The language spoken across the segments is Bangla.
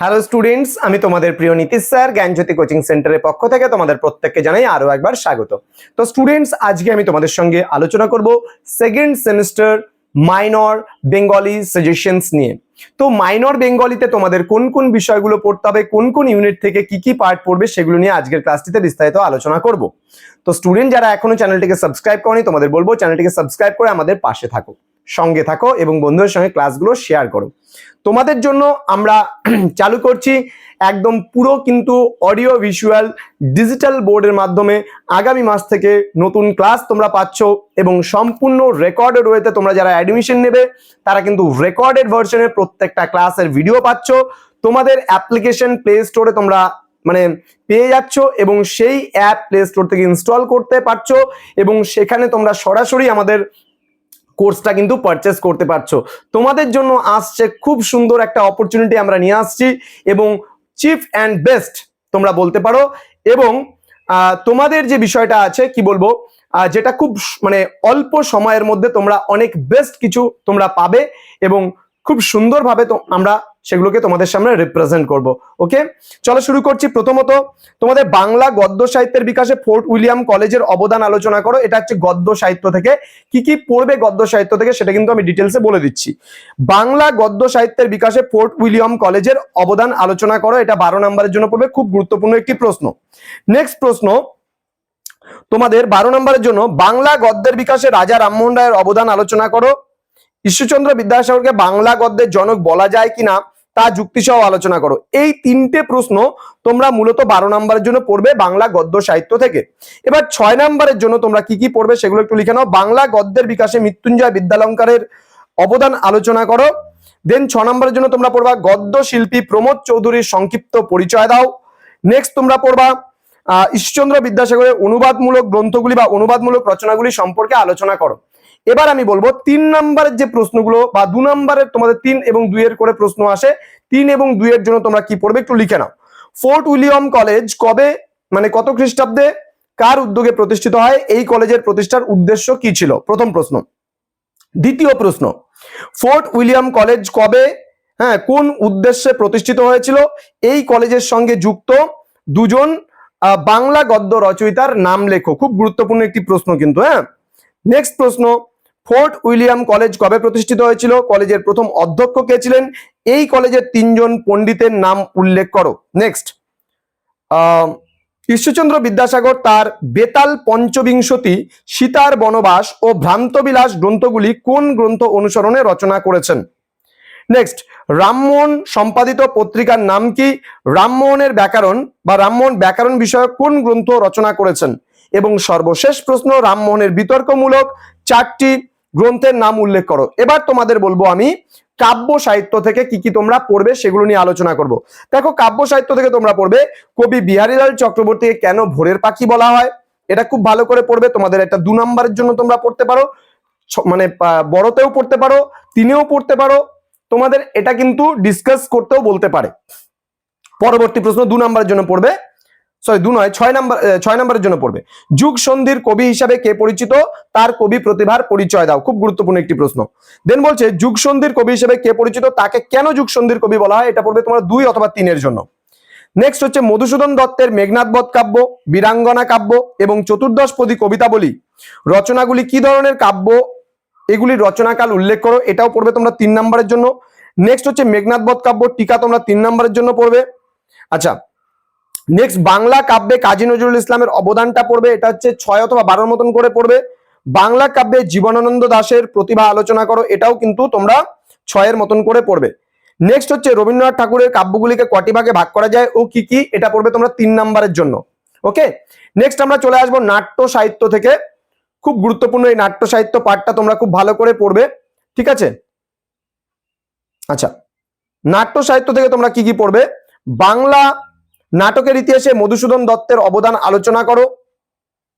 হ্যালো স্টুডেন্টস আমি তোমাদের প্রিয় নীতিশ স্যার, জ্ঞানজ্যোতি কোচিং সেন্টারের পক্ষ থেকে তোমাদের প্রত্যেককে জানাই আরও একবার স্বাগত। তো স্টুডেন্টস আজকে আমি তোমাদের সঙ্গে আলোচনা করব second semester minor Bengali suggestions নিয়ে। তো মাইনর বেঙ্গলিতে তোমাদের কোন কোন বিষয়গুলো পড়তে হবে, কোন কোন ইউনিট থেকে কি কি পার্ট পড়বে সেগুলো নিয়ে আজকের ক্লাসটিতে বিস্তারিত আলোচনা করব। তো স্টুডেন্ট যারা এখনও চ্যানেলটিকে সাবস্ক্রাইব করনি, তোমাদের বলব চ্যানেলটিকে সাবস্ক্রাইব করে আমাদের পাশে থাকো। সঙ্গে থাকো এবং বন্ধুদের সঙ্গে ক্লাসগুলো শেয়ার করো। তোমাদের জন্য আমরা চালু করছি একদম পুরো কিন্তু অডিও ভিজুয়াল ডিজিটাল বোর্ডের মাধ্যমে আগামী মাস থেকে নতুন ক্লাস তোমরা পাচ্ছ এবং সম্পূর্ণ রেকর্ডেড ওয়েতে তোমরা যারা অ্যাডমিশন নেবে, তারা কিন্তু রেকর্ডেড ভার্সনের প্রত্যেকটা ক্লাসের ভিডিও পাচ্ছ। তোমাদের অ্যাপ্লিকেশন প্লে স্টোরে তোমরা মানে পেয়ে যাচ্ছ এবং সেই অ্যাপ প্লে স্টোর থেকে ইনস্টল করতে পারছ এবং সেখানে তোমরা সরাসরি আমাদের কোর্সটা কিন্তু পারচেস করতে পারছ। তোমাদের জন্য আসছে খুব সুন্দর একটা অপরচুনিটি আমরা নিয়ে আসছি এবং চিফ অ্যান্ড বেস্ট তোমরা বলতে পারো এবং তোমাদের যে বিষয়টা আছে, কি বলব যেটা খুব মানে অল্প সময়ের মধ্যে তোমরা অনেক বেস্ট কিছু তোমরা পাবে এবং খুব সুন্দরভাবে আমরা সেগুলোকে তোমাদের সামনে রিপ্রেজেন্ট করব ওকে চলো শুরু করছি প্রথমত, তোমাদের বাংলা গদ্য সাহিত্যের বিকাশে ফোর্ট উইলিয়াম কলেজের অবদান আলোচনা করো, এটা হচ্ছে গদ্য সাহিত্য থেকে। কি কি পড়বে গদ্য সাহিত্য থেকে সেটা কিন্তু আমি ডিটেলসে বলে দিচ্ছি। বাংলা গদ্য সাহিত্যের বিকাশে ফোর্ট উইলিয়াম কলেজের অবদান আলোচনা করো, এটা বারো নম্বরের জন্য পড়বে, খুব গুরুত্বপূর্ণ একটি প্রশ্ন। নেক্সট প্রশ্ন, তোমাদের বারো নম্বরের জন্য বাংলা গদ্যের বিকাশে রাজা রামমোহন রায়ের অবদান আলোচনা করো। ঈশ্বরচন্দ্র বিদ্যাসাগরকে বাংলা গদ্যের জনক বলা যায় কিনা? তা যুক্তিসহ আলোচনা করো। এই তিনটে প্রশ্ন তোমরা মূলত বারো নম্বরের জন্য পড়বে বাংলা গদ্য সাহিত্য থেকে। এবার ছয় নম্বরের জন্য তোমরা কি কি পড়বে সেগুলো একটু লিখে নাও। বাংলা গদ্যের বিকাশে মৃত্যুঞ্জয় বিদ্যালঙ্কারের অবদান আলোচনা করো। দেন ছ নম্বরের জন্য তোমরা পড়বা গদ্য শিল্পী প্রমোদ চৌধুরীর সংক্ষিপ্ত পরিচয় দাও। নেক্সট তোমরা পড়বা ঈশ্বরচন্দ্র বিদ্যাসাগরের অনুবাদমূলক গ্রন্থগুলি বা অনুবাদমূলক রচনাগুলি সম্পর্কে আলোচনা করো। এবার আমি বলব তিন নাম্বারের যে প্রশ্নগুলো বা দু নম্বরের তোমাদের তিন এবং দুইয়ের করে প্রশ্ন আসে, তিন এবং দুইয়ের জন্য তোমরা কি পড়বে একটু লিখে নাও। ফোর্ট উইলিয়াম কলেজ কবে মানে কত খ্রিস্টাব্দে, কার উদ্যোগে প্রতিষ্ঠিত হয়, এই কলেজের প্রতিষ্ঠার উদ্দেশ্য কি ছিল? প্রথম প্রশ্ন। দ্বিতীয় প্রশ্ন, ফোর্ট উইলিয়াম কলেজ কবে হ্যাঁ কোন উদ্দেশ্যে প্রতিষ্ঠিত হয়েছিল? এই কলেজের সঙ্গে যুক্ত দুজন বাংলা গদ্য রচয়িতার নাম লেখো। খুব গুরুত্বপূর্ণ একটি প্রশ্ন কিন্তু হ্যাঁ। নেক্সট প্রশ্ন ফোর্ট উইলিয়াম কলেজ কবে প্রতিষ্ঠিত হয়েছিল? কলেজের প্রথম অধ্যক্ষ কে ছিলেন? এই কলেজের তিনজন পণ্ডিতের নাম উল্লেখ করো। নেক্সট ঈশ্বরচন্দ্র বিদ্যাসাগর তার বেতাল পঞ্চবিংশতি সীতার বনবাস ও ভ্রান্তবিলাস গ্রন্থগুলি কোন গ্রন্থ অনুসরণে রচনা করেছেন? নেক্সট রামমোহন সম্পাদিত পত্রিকার নাম কি? রামমোহনের ব্যাকরণ বা রামমোহন ব্যাকরণ বিষয়ক কোন গ্রন্থ রচনা করেছেন? এবং সর্বশেষ প্রশ্ন, রামমোহনের বিতর্কমূলক চারটি গ্রন্থের নাম উল্লেখ করো। এবার তোমাদের বলব আমি কাব্য সাহিত্য থেকে কি কি তোমরা পড়বে সেগুলো নিয়ে আলোচনা করব। দেখো, কাব্য সাহিত্য থেকে তোমরা পড়বে কবি বিহারীলাল চক্রবর্তীকে কেন ভোরের পাখি বলা হয়? এটা খুব ভালো করে পড়বে। তোমাদের একটা দু নম্বরের জন্য তোমরা পড়তে পারো। মানে বড়তেও পড়তে পারো, তিনেও পড়তে পারো। তোমাদের এটা কিন্তু ডিসকাস করতেও বলতে পারে। পরবর্তী প্রশ্ন দু নম্বরের জন্য পড়বে। সরি দু নয়, ছয় নাম্বার ছয় নম্বরের জন্য পড়বে। যুগ সন্ধির কবি হিসাবে কে পরিচিত? তার কবি প্রতিভার পরিচয় দাও। খুব গুরুত্বপূর্ণ একটি প্রশ্ন। দেন বলছে যুগ সন্ধির কবি হিসেবে কে পরিচিত? তাকে কেন যুগ সন্ধির কবি বলা হয়? এটা পড়বে তোমার দুই অথবা তিনের জন্য। নেক্সট হচ্ছে, মধুসূদন দত্তের মেঘনাথবধ কাব্য, বীরাঙ্গনা কাব্য এবং চতুর্দশপদী কবিতাবলী। রচনাগুলি কি ধরনের কাব্য? এগুলির রচনাকাল উল্লেখ করো, এটাও পড়বে তোমরা তিন নম্বরের জন্য। নেক্সট হচ্ছে মেঘনাথবধ কাব্য টিকা তোমরা তিন নম্বরের জন্য পড়বে। আচ্ছা নেক্সট বাংলা কাব্যে কাজী নজরুল ইসলামের অবদানটা পড়বে, এটা হচ্ছে ছয় অথবা বারোর মতন করে পড়বে। বাংলা কাব্যে জীবনানন্দ দাশের প্রতিভা আলোচনা করো, এটাও কিন্তু তোমরা ছয়ের মতন করে পড়বে। নেক্সট হচ্ছে রবীন্দ্রনাথ ঠাকুরের কাব্যগুলিকে কটি ভাগে ভাগ করা যায় ও কি কি, এটা পড়বে তোমরা তিন নাম্বারের জন্য। ওকে নেক্সট আমরা চলে আসব নাট্য সাহিত্য থেকে। খুব গুরুত্বপূর্ণ এই নাট্য সাহিত্য পাঠটা তোমরা খুব ভালো করে পড়বে, ঠিক আছে? আচ্ছা নাট্য সাহিত্য থেকে তোমরা কি কি পড়বে? বাংলা নাটকের ইতিহাসে মধুসূদন দত্তের অবদান আলোচনা করো।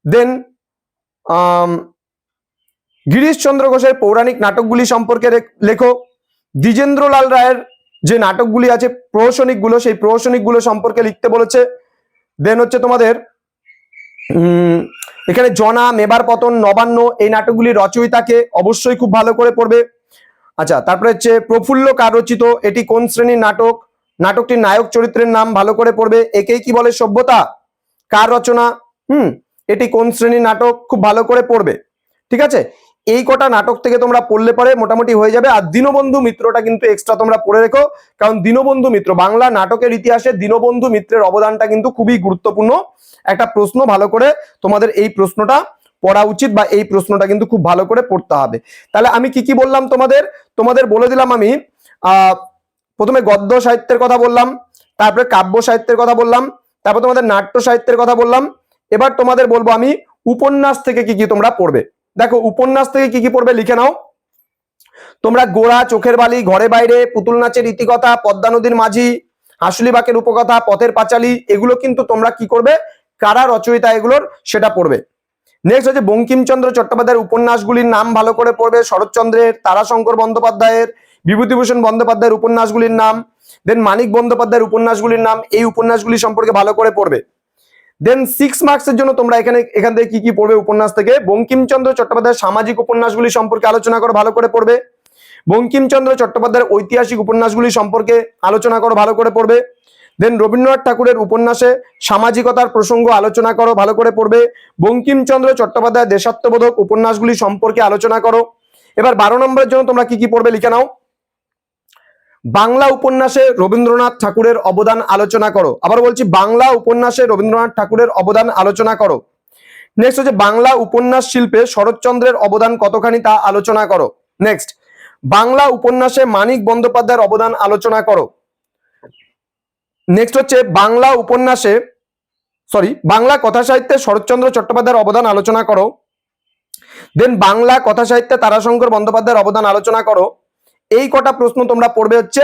দেন গিরিশচন্দ্র ঘোষের পৌরাণিক নাটকগুলি সম্পর্কে লেখো। দ্বিজেন্দ্রলাল রায়ের যে নাটকগুলি আছে, প্রহসনিকগুলো, সেই প্রহসনিকগুলো সম্পর্কে লিখতে বলেছে। দেন হচ্ছে তোমাদের এখানে জনা, মেবার পতন, নবান্ন, এই নাটকগুলি রচয়িতাকে অবশ্যই খুব ভালো করে পড়বে। আচ্ছা তারপরে হচ্ছে প্রফুল্ল কার রচিত এটি কোন শ্রেণির নাটক? নাটকটির নায়ক চরিত্রের নাম ভালো করে পড়বে, একেই কি বলে সভ্যতা? কার রচনা? হুম, এটি কোন শ্রেণির নাটক? খুব ভালো করে পড়বে, ঠিক আছে? এই কটা নাটক থেকে তোমরা পড়লে পরে মোটামুটি হয়ে যাবে। আর দীনবন্ধু মিত্রটা কিন্তু এক্সট্রা তোমরা পড়ে রেখো, কারণ দীনবন্ধু মিত্র, বাংলা নাটকের ইতিহাসে দীনবন্ধু মিত্রের অবদানটা কিন্তু খুবই গুরুত্বপূর্ণ। একটা প্রশ্ন ভালো করে তোমাদের এই প্রশ্নটা পড়া উচিত বা এই প্রশ্নটা কিন্তু খুব ভালো করে পড়তে হবে। তাহলে আমি কি কি বললাম তোমাদের? তোমাদের বলে দিলাম আমি প্রথমে গদ্য সাহিত্যের কথা বললাম, তারপরে কাব্য সাহিত্যের কথা বললাম, তারপর তোমাদের নাট্য সাহিত্যের কথা বললাম। এবার তোমাদের বলব আমি উপন্যাস থেকে কি কি তোমরা পড়বে। দেখো, উপন্যাস থেকে কি কি পড়বে লিখে নাও। তোমরা গোড়া, চোখের বালি, ঘরে বাইরে, পুতুল নাচের ইতিকথা, পদ্মা নদীর মাঝি, হাসুলি বাকের উপকথা, পথের পাঁচালী, এগুলো কিন্তু তোমরা কি করবে? কারা রচয়িতা এগুলোর সেটা পড়বে। নেক্সট হচ্ছে বঙ্কিমচন্দ্র চট্টোপাধ্যায়ের উপন্যাসগুলির নাম ভালো করে পড়বে, শরৎচন্দ্রের, তারাশঙ্কর বন্দ্যোপাধ্যায়ের বিভূতিভূষণ বন্দ্যোপাধ্যায়ের উপন্যাসগুলির নাম দেন মানিক বন্দ্যোপাধ্যায়ের উপন্যাসগুলির নাম, এই উপন্যাসগুলি সম্পর্কে ভালো করে পড়বে। দেন সিক্স মার্কসের জন্য তোমরা এখানে, এখান থেকে কি কি পড়বে উপন্যাস থেকে? বঙ্কিমচন্দ্র চট্টোপাধ্যায়ের সামাজিক উপন্যাসগুলি সম্পর্কে আলোচনা করো, ভালো করে পড়বে। বঙ্কিমচন্দ্র চট্টোপাধ্যায়ের ঐতিহাসিক উপন্যাসগুলি সম্পর্কে আলোচনা করো, ভালো করে পড়বে। দেন রবীন্দ্রনাথ ঠাকুরের উপন্যাসে সামাজিকতার প্রসঙ্গ আলোচনা করো, ভালো করে পড়বে। বঙ্কিমচন্দ্র চট্টোপাধ্যায়ের দেশাত্মবোধক উপন্যাসগুলি সম্পর্কে আলোচনা করো। এবার বারো নম্বরের জন্য তোমরা কি কি পড়বে লিখে নাও। বাংলা উপন্যাসে রবীন্দ্রনাথ ঠাকুরের অবদান আলোচনা করো। আবার বলছি, বাংলা উপন্যাসে রবীন্দ্রনাথ ঠাকুরের অবদান আলোচনা করো। নেক্সট হচ্ছে, বাংলা উপন্যাস শিল্পে শরৎচন্দ্রের অবদান কতখানি তা আলোচনা করো। নেক্সট বাংলা উপন্যাসে মানিক বন্দ্যোপাধ্যায়ের অবদান আলোচনা করো। নেক্সট হচ্ছে, বাংলা উপন্যাসে সরি বাংলা কথা সাহিত্যে শরৎচন্দ্র চট্টোপাধ্যায়ের অবদান আলোচনা করো। দেন বাংলা কথা সাহিত্যে তারাশঙ্কর বন্দ্যোপাধ্যায়ের অবদান আলোচনা করো। এই কটা প্রশ্ন তোমরা পড়বে হচ্ছে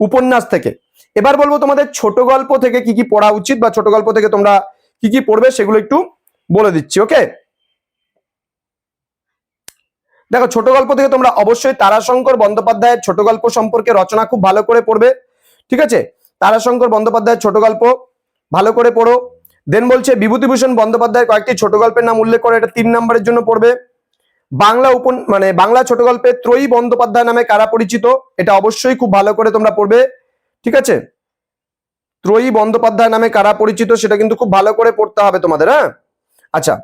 উপন্যাস থেকে। এবার বলব তোমাদের ছোট গল্প থেকে কি কি পড়া উচিত বা ছোট গল্প থেকে তোমরা কি কি পড়বে সেগুলো একটু বলে দিচ্ছি, ওকে? দেখো, ছোট গল্প থেকে তোমরা অবশ্যই তারাশঙ্কর বন্দ্যোপাধ্যায়ের ছোট গল্প সম্পর্কে রচনা খুব ভালো করে পড়বে, ঠিক আছে? তারাশঙ্কর বন্দ্যোপাধ্যায়ের ছোট গল্প ভালো করে পড়ো। দেন বলছে, বিভূতিভূষণ বন্দ্যোপাধ্যায়ের কয়েকটি ছোট গল্পের নাম উল্লেখ করে, এটা তিন নম্বরের জন্য পড়বে। বাংলা উপন মানে বাংলা ছোট গল্পে ত্রয়ী বন্দ্যোপাধ্যায় নামে কারা পরিচিত? এটা অবশ্যই খুব ভালো করে তোমরা পড়বে। ঠিক আছে? ত্রয়ী বন্দ্যোপাধ্যায় নামে কারা পরিচিত সেটা কিন্তু খুব ভালো করে পড়তে হবে তোমাদের হ্যাঁ? আচ্ছা।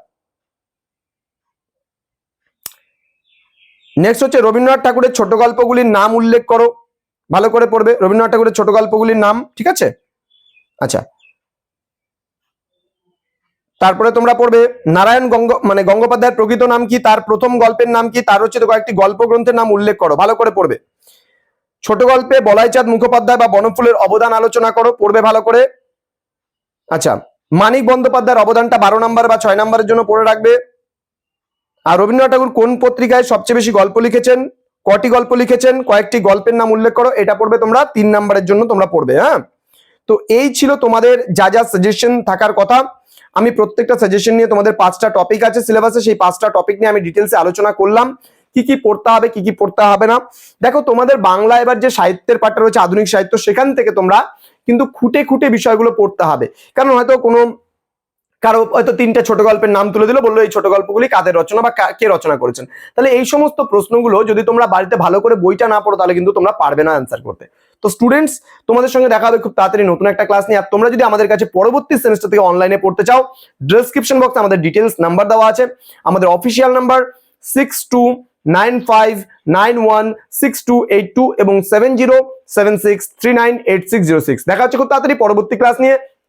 নেক্সট হচ্ছে রবীন্দ্রনাথ ঠাকুরের ছোট গল্পগুলির নাম উল্লেখ করো। ভালো করে পড়বে রবীন্দ্রনাথ ঠাকুরের ছোট গল্পগুলির নাম, ঠিক আছে? আচ্ছা। তারপরে তোমরা পড়বে নারায়ণ গঙ্গ মানে গঙ্গোপাধ্যায়ের প্রকৃত নাম কি? তার প্রথম গল্পের নাম কি? তার হচ্ছে কয়েকটি গল্প গ্রন্থের নাম উল্লেখ করো, ভালো করে পড়বে। ছোট গল্পে বলাইচাঁদ মুখোপাধ্যায় বা বনফুলের অবদান আলোচনা করো, পড়বে ভালো করে। আচ্ছা মানিক বন্দ্যোপাধ্যায়ের অবদানটা বারো নাম্বার বা ছয় নাম্বারের জন্য পড়ে রাখবে। আর রবীন্দ্রনাথ ঠাকুর কোন পত্রিকায় সবচেয়ে বেশি গল্প লিখেছেন? কটি গল্প লিখেছেন? কয়েকটি গল্পের নাম উল্লেখ করো, এটা পড়বে তোমরা তিন নাম্বারের জন্য তোমরা পড়বে হ্যাঁ? তো এই ছিল তোমাদের যা যা সাজেশন থাকার কথা। আমি প্রত্যেকটা সাজেশন নিয়ে তোমাদের পাঁচটা টপিক আছে সিলেবাসে সেই পাঁচটা টপিক নিয়ে আমি ডিটেলসে আলোচনা করলাম। কি কি পড়তে হবে, কি কি পড়তে হবে না। দেখো, তোমাদের বাংলা এবার যে সাহিত্যের পাঠটা রয়েছে, আধুনিক সাহিত্য, সেখান থেকে তোমরা কিন্তু খুঁটে খুঁটে বিষয়গুলো পড়তে হবে। কারণ হয়তো কোনো কারও হয়তো তিনটা ছোট গল্পের নাম তুলে দিল, বলল এই ছোট গল্পগুলি কাদের রচনা বা কা- রচনা করেছেন? তাহলে এই সমস্ত প্রশ্নগুলো যদি তোমরা বাড়িতে ভালো করে বইটা না পড়ো, তাহলে কিন্তু তোমরা পারবে না অ্যান্সার করতে। তো স্টুডেন্টস তোমাদের সঙ্গে দেখা হবে খুব তাড়াতাড়ি নতুন একটা ক্লাস নিয়ে। আর তোমরা যদি আমাদের কাছে পরবর্তী সেমিস্টার থেকে অনলাইনে পড়তে চাও ডেসক্রিপশন বক্সে আমাদের ডিটেলস নাম্বার দেওয়া আছে। আমাদের official number six two nine five nine one six two eight two এবং seven zero seven six three nine eight six zero six দেখা হচ্ছে খুব তাড়াতাড়ি পরবর্তী ক্লাস নিয়ে।